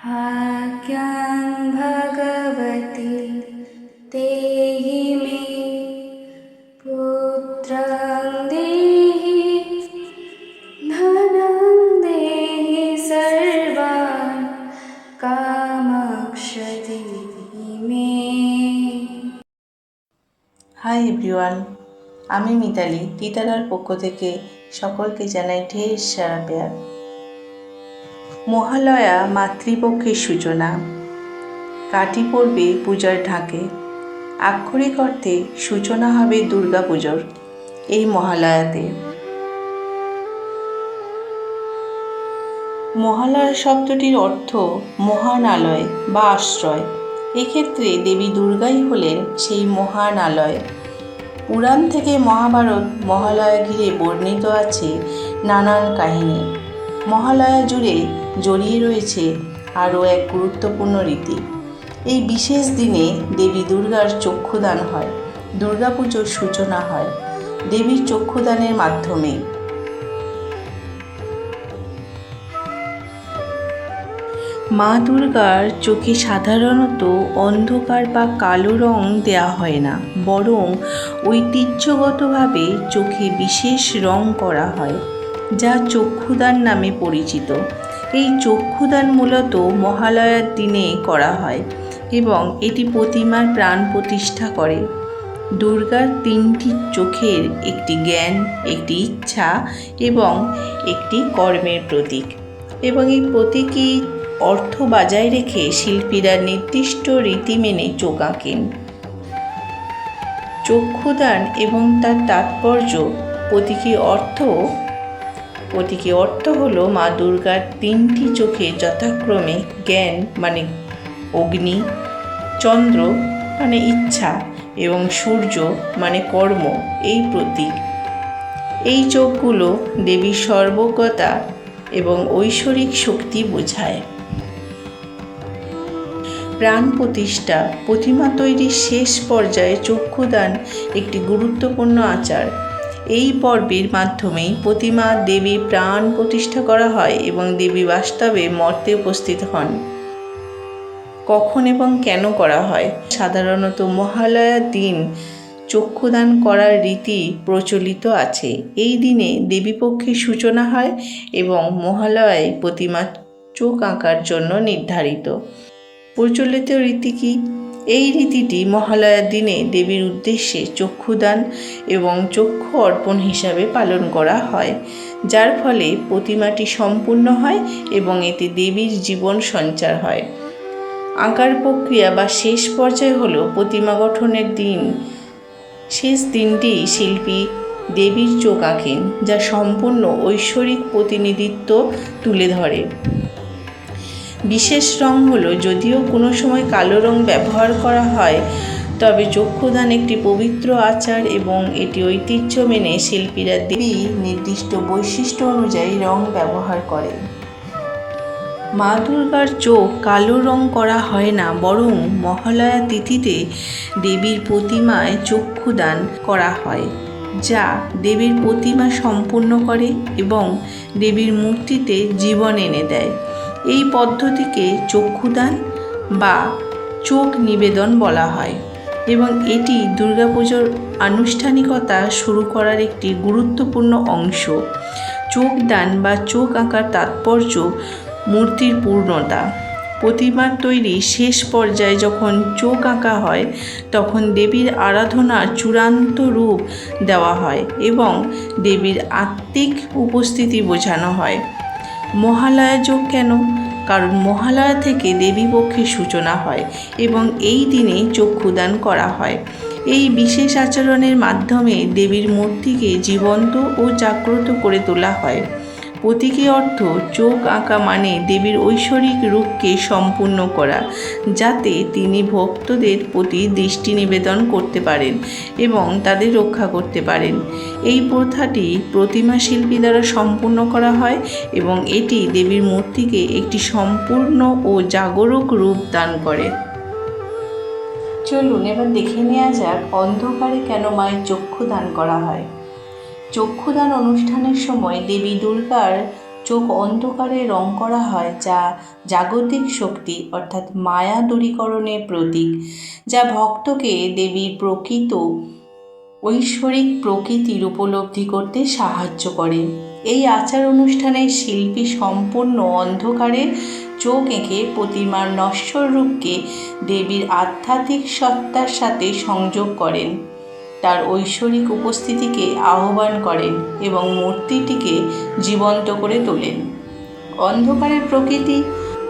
आज्ञां भगवति, देहि मे पुत्रं देहि, धनं देहि सर्वान् कामाक्षति मे। হাই এভরিওয়ান আমি মিতালি, তিতারার পক্ষ থেকে সকলকে জানাই ঢের সারা পেয়ার মহালয়া মাতৃপক্ষের সূচনা। কাটি পড়বে পূজার ঢাকে। আক্ষরিক অর্থে সূচনা হবে দুর্গা পুজোর এই মহালয়াতে। মহালয়া শব্দটির অর্থ মহান আলয় বা আশ্রয়। এক্ষেত্রে দেবী দুর্গাই হলেন সেই মহান আলয়। পুরাণ থেকে মহাভারত মহালয়া ঘিরে বর্ণিত আছে নানান কাহিনী। মহালয়া জুড়ে জড়িয়ে রয়েছে আরও এক গুরুত্বপূর্ণ রীতি। এই বিশেষ দিনে দেবী দুর্গার চক্ষুদান হয়, দুর্গাপুজোর সূচনা হয় দেবীর চক্ষুদানের মাধ্যমে। মা দুর্গার চোখে সাধারণত অন্ধকার বা কালো রং দেওয়া হয় না, বরং ঐতিহ্যগতভাবে চোখে বিশেষ রং করা হয়, যা চক্ষুদান নামে পরিচিত। এই চক্ষুদান মূলত মহালয়ার দিনে করা হয় এবং এটি প্রতিমার প্রাণ প্রতিষ্ঠা করে। দুর্গার তিনটি চোখের একটি জ্ঞান, একটি ইচ্ছা এবং একটি কর্মের প্রতীক এবং এই প্রতীকী অর্থ বজায় রেখে শিল্পীরা নির্দিষ্ট রীতি মেনে চোখ আঁকেন। চক্ষুদান এবং তার তাৎপর্য প্রতীকী অর্থ প্রতীকী অর্থ হল মা দুর্গার তিনটি চোখে যথাক্রমে জ্ঞান মানে অগ্নি, চন্দ্র মানে ইচ্ছা, এবং সূর্য মানে কর্ম, এই প্রতীক। এই চোখগুলো দেবীর সর্বজ্ঞতা এবং ঐশ্বরিক শক্তি বোঝায়। প্রাণ প্রতিষ্ঠা, প্রতিমা তৈরির শেষ পর্যায়ে চক্ষুদান একটি গুরুত্বপূর্ণ আচার। এই পর্বের মাধ্যমেই প্রতিমা দেবী প্রাণ প্রতিষ্ঠা করা হয় এবং দেবী বাস্তবে মর্তে উপস্থিত হন। কখন এবং কেন করা হয়? সাধারণত মহালয়ার দিন চক্ষুদান করার রীতি প্রচলিত আছে। এই দিনে দেবীপক্ষের সূচনা হয় এবং মহালয়ায় প্রতিমা চোখ আঁকার জন্য নির্ধারিত। প্রচলিত রীতি কি? এই রীতিটি মহালয়ার দিনে দেবীর উদ্দেশ্যে চক্ষুদান এবং চক্ষু অর্পণ হিসাবে পালন করা হয়, যার ফলে প্রতিমাটি সম্পূর্ণ হয় এবং এতে দেবীর জীবন সঞ্চার হয়। আঁকার প্রক্রিয়া বা শেষ পর্যায় হল প্রতিমা গঠনের দিন। শেষ দিনটি শিল্পী দেবীর চোখ আঁকেন, যা সম্পূর্ণ ঐশ্বরিক প্রতিনিধিত্ব তুলে ধরে। বিশেষ রং হলো, যদিও কোনো সময় কালো রং ব্যবহার করা হয়, তবে চক্ষুদান একটি পবিত্র আচার এবং এটি ঐতিহ্য মেনে শিল্পীরা দেবী নির্দিষ্ট বৈশিষ্ট্য অনুযায়ী রং ব্যবহার করে মা দুর্গার চোখ কালো রং করা হয় না, বরং মহালয়া তিথিতে দেবীর প্রতিমায় চক্ষুদান করা হয়, যা দেবীর প্রতিমা সম্পূর্ণ করে এবং দেবীর মূর্তিতে জীবন এনে দেয়। এই পদ্ধতিকে চক্ষুদান বা চোখ নিবেদন বলা হয় এবং এটি দুর্গাপুজোর আনুষ্ঠানিকতা শুরু করার একটি গুরুত্বপূর্ণ অংশ। চোখ দান বা চোখ আঁকার তাৎপর্য মূর্তির পূর্ণতা। প্রতিমার তৈরি শেষ পর্যায়ে যখন চোখ আঁকা হয়, তখন দেবীর আরাধনার চূড়ান্ত রূপ দেওয়া হয় এবং দেবীর আত্মিক উপস্থিতি বোঝানো হয়। মহালয়া যোগ কেন? কারণ মহালয়া থেকে দেবী পক্ষের সূচনা হয় এবং এই দিনে চক্ষুদান করা হয়। এই বিশেষ আচরণের মাধ্যমে দেবীর মূর্তিকে জীবন্ত ও জাগ্রত করে তোলা হয়। প্রতীকী অর্থ চোখ আঁকা মানে দেবীর ঐশ্বরিক রূপকে সম্পূর্ণ করা, যাতে তিনি ভক্তদের প্রতি দৃষ্টি নিবেদন করতে পারেন এবং তাদের রক্ষা করতে পারেন। এই প্রথাটি প্রতিমা শিল্পী দ্বারা সম্পূর্ণ করা হয় এবং এটি দেবীর মূর্তিকে একটি সম্পূর্ণ ও জাগরুক রূপ দান করে। চলুন এবার দেখে নেওয়া যাক অন্ধকারে কেন মায়ের চক্ষু দান করা হয়। চক্ষুদান অনুষ্ঠানের সময় দেবী দুর্গার চোখ অন্ধকারে রং করা হয়, যা জাগতিক শক্তি, অর্থাৎ মায়া দূরীকরণের প্রতীক, যা ভক্তকে দেবীর প্রকৃত, ঐশ্বরিক প্রকৃতির উপলব্ধি করতে সাহায্য করে। এই আচার অনুষ্ঠানে শিল্পী সম্পূর্ণ অন্ধকারে চোখ এঁকে প্রতিমার নশ্বর রূপকে দেবীর আধ্যাত্মিক সত্তার সাথে সংযোগ করেন। তার ঐশ্বরিক উপস্থিতিকে আহ্বান করেন এবং মূর্তিটিকে জীবন্ত করে তোলেন। অন্ধকারের প্রকৃতি,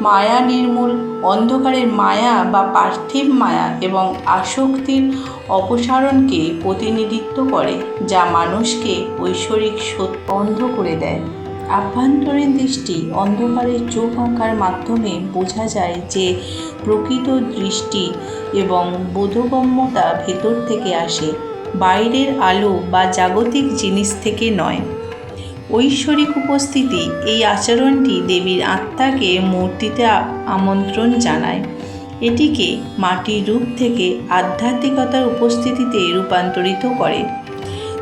মায়া নির্মূল, অন্ধকারের মায়া বা পার্থিব মায়া এবং আসক্তির অপসারণকে প্রতিনিধিত্ব করে, যা মানুষকে ঐশ্বরিক সত্য অন্ধ করে দেয়। আভ্যন্তরীণ দৃষ্টি অন্ধকারের চোখ আঁকার মাধ্যমে বোঝা যায় যে প্রকৃত দৃষ্টি এবং বোধগম্যতা ভেতর থেকে আসে। বাইরের আলো বা জাগতিক জিনিস থেকে নয়। ঐশ্বরিক উপস্থিতি এই আচরণটি দেবীর আত্মাকে মূর্তিতে আমন্ত্রণ জানায়। এটিকে মাটির রূপ থেকে আধ্যাত্মিকতার উপস্থিতিতে রূপান্তরিত করে।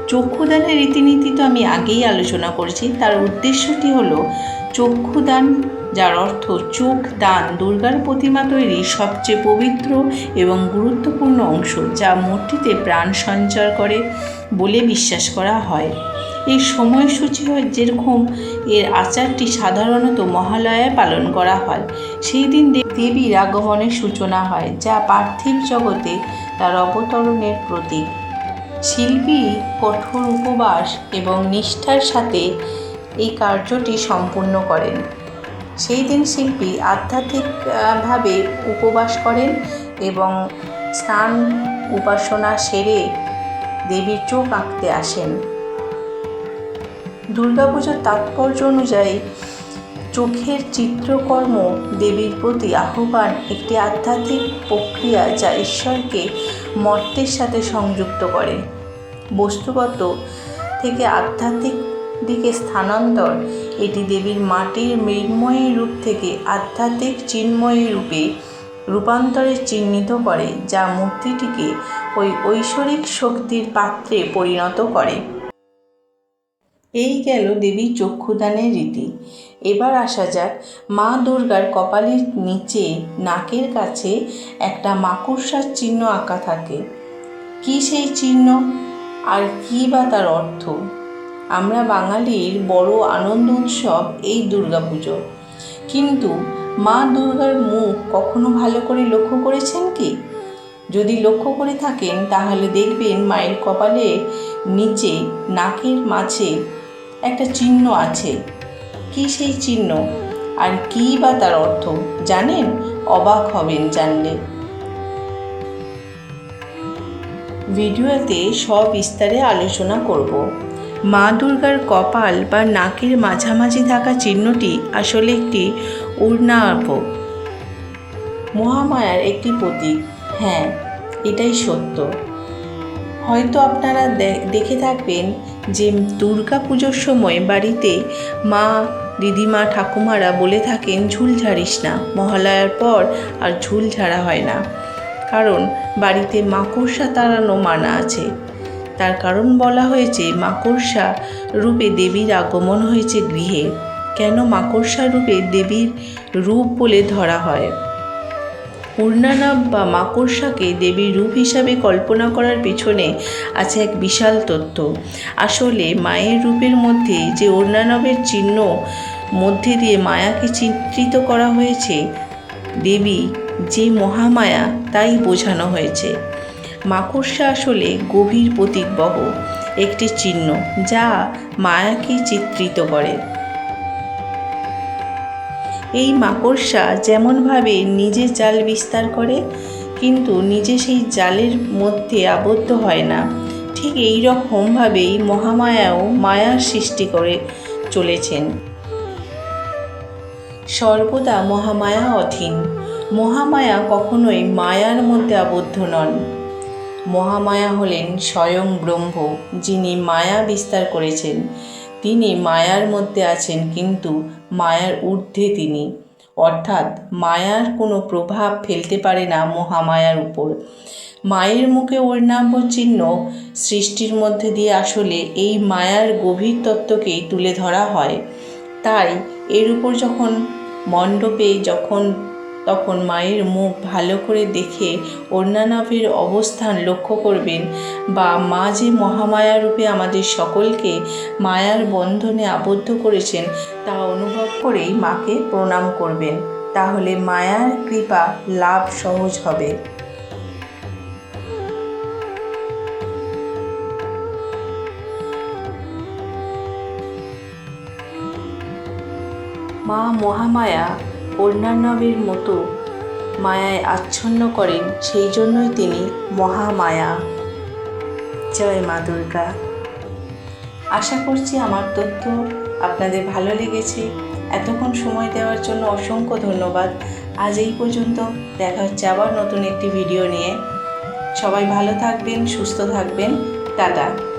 চক্ষুদানের রীতিনীতি তো আমি আগেই আলোচনা করেছি। তার উদ্দেশ্যটি হলো চক্ষুদান যার অর্থ চোখ দান দুর্গার প্রতিমা তৈরির সবচেয়ে পবিত্র এবং গুরুত্বপূর্ণ অংশ যা মূর্তিতে প্রাণ সঞ্চার করে বলে বিশ্বাস করা হয়। এই সময়সূচি হয় যেরকম এর আচারটি সাধারণত মহালয়ায় পালন করা হয়। সেই দিন দেবীর আগমনের সূচনা হয়, যা পার্থিব জগতে তার অবতরণের প্রতীক। শিল্পী, কঠোর উপবাস এবং নিষ্ঠার সাথে এই কার্যটি সম্পূর্ণ করেন। সেই দিন শিল্পী আধ্যাত্মিকভাবে উপবাস করেন এবং স্নান উপাসনা সেরে দেবীর চোখ আঁকতে আসেন। দুর্গাপুজোর তাৎপর্য অনুযায়ী চোখের চিত্রকর্ম দেবীর প্রতি আহ্বান একটি আধ্যাত্মিক প্রক্রিয়া যা ঈশ্বরকে মর্তের সাথে সংযুক্ত করে। বস্তুগত থেকে আধ্যাত্মিক দিকে স্থানান্তর। এটি দেবীর মাটির মৃন্ময়ী রূপ থেকে আধ্যাত্মিক চিন্ময়ী রূপে রূপান্তরে চিহ্নিত করে, যা মূর্তিটিকে ওই ঐশ্বরিক শক্তির পাত্রে পরিণত করে। এই গেল দেবীর চক্ষুদানের রীতি। এবার আসা যাক মা দুর্গার কপালের নিচে নাকের কাছে একটা মাকড়সার চিহ্ন আঁকা থাকে। কি সেই চিহ্ন? আর কি বা তার অর্থ? আমরা বাঙালির বড় আনন্দ উৎসব এই দুর্গাপুজো। কিন্তু মা দুর্গার মুখ কখনো ভালো করে লক্ষ্য করেছেন কি? যদি লক্ষ্য করে থাকেন, তাহলে দেখবেন মায়ের কপালে নিচে, নাকের মাঝে একটা চিহ্ন আছে। কি সেই চিহ্ন? আর কি বা তার অর্থ? জানেন? অবাক হবেন জানলে। ভিডিওতে সব সবিস্তারে আলোচনা করব। মা দুর্গার কপাল বা নাকের মাঝামাঝি থাকা চিহ্নটি আসলে একটি উর্নাপ মহামায়ার একটি প্রতীক। হ্যাঁ এটাই সত্য। হয়তো আপনারা দেখে থাকবেন যে দুর্গা পুজোর সময় বাড়িতে মা, দিদিমা, ঠাকুমারা বলে থাকেন, ঝুল ঝাড়িস না, মহালয়ার পর আর ঝুল ঝাড়া হয় না। কারণ বাড়িতে মাকড়সা তাড়ানো মানা আছে। তার কারণ বলা হয়েছে, মাকড়সা রূপে দেবীর আগমন হয়েছে গৃহে। কেন মাকড়সা রূপে দেবীর রূপ বলে ধরা হয়? পূর্ণানাম বা মাকড়সাকে দেবীর রূপ হিসাবে কল্পনা করার পেছনে আছে এক বিশাল তথ্য আসলে মায়ের রূপের মধ্যে যে অর্ণানবের চিহ্ন মধ্যে দিয়ে মায়াকে চিত্রিত করা হয়েছে, দেবী যে মহামায়া, তাই বোঝানো হয়েছে। মাকড়সা আসলে গভীর প্রতীকবহ, একটি চিহ্ন যা মায়াকে চিত্রিত করে। এই মাকড়সা যেমনভাবে নিজে জাল বিস্তার করে, কিন্তু নিজে সেই জালের মধ্যে আবদ্ধ হয় না। ঠিক এই রকমভাবেই মহামায়াও মায়ার সৃষ্টি করে চলেছেন। সর্বদা মহামায়া অধীন। মহামায়া কখনোই মায়ার মধ্যে আবদ্ধ নন। মহামায়া হলেন স্বয়ং ব্রহ্ম, যিনি মায়া বিস্তার করেছেন। তিনি মায়ার মধ্যে আছেন, কিন্তু মায়ার ঊর্ধ্বে তিনি। অর্থাৎ মায়ার কোনো প্রভাব ফেলতে পারে না মহামায়ার উপর। মায়ের মুখে ঐর্ণাম্য চিহ্ন সৃষ্টির মধ্যে দিয়ে আসলে এই মায়ার গভীর তত্ত্বকেই তুলে ধরা হয়। তাই এর উপর যখন মণ্ডপে যখন তখন মায়ের মুখ ভালো করে দেখে অন্যান্যের অবস্থান লক্ষ্য করবেন। বা মা যে মহামায়ারূপে আমাদের সকলকে মায়ার বন্ধনে আবদ্ধ করেছেন, তা অনুভব করেই মাকে প্রণাম করবেন। তাহলে মায়ার কৃপা লাভ সহজ হবে। মা মহামায়া অন্যান্যবের মতো মায়ায় আচ্ছন্ন করেন, সেই জন্যই তিনি মহামায়া। জয় মা দুর্গা। আশা করছি আমার তথ্য আপনাদের ভালো লেগেছে। এতক্ষণ সময় দেওয়ার জন্য অসংখ্য ধন্যবাদ। আজ এই পর্যন্ত দেখা হচ্ছে আবার নতুন একটি ভিডিও নিয়ে। সবাই ভালো থাকবেন, সুস্থ থাকবেন। টাটা।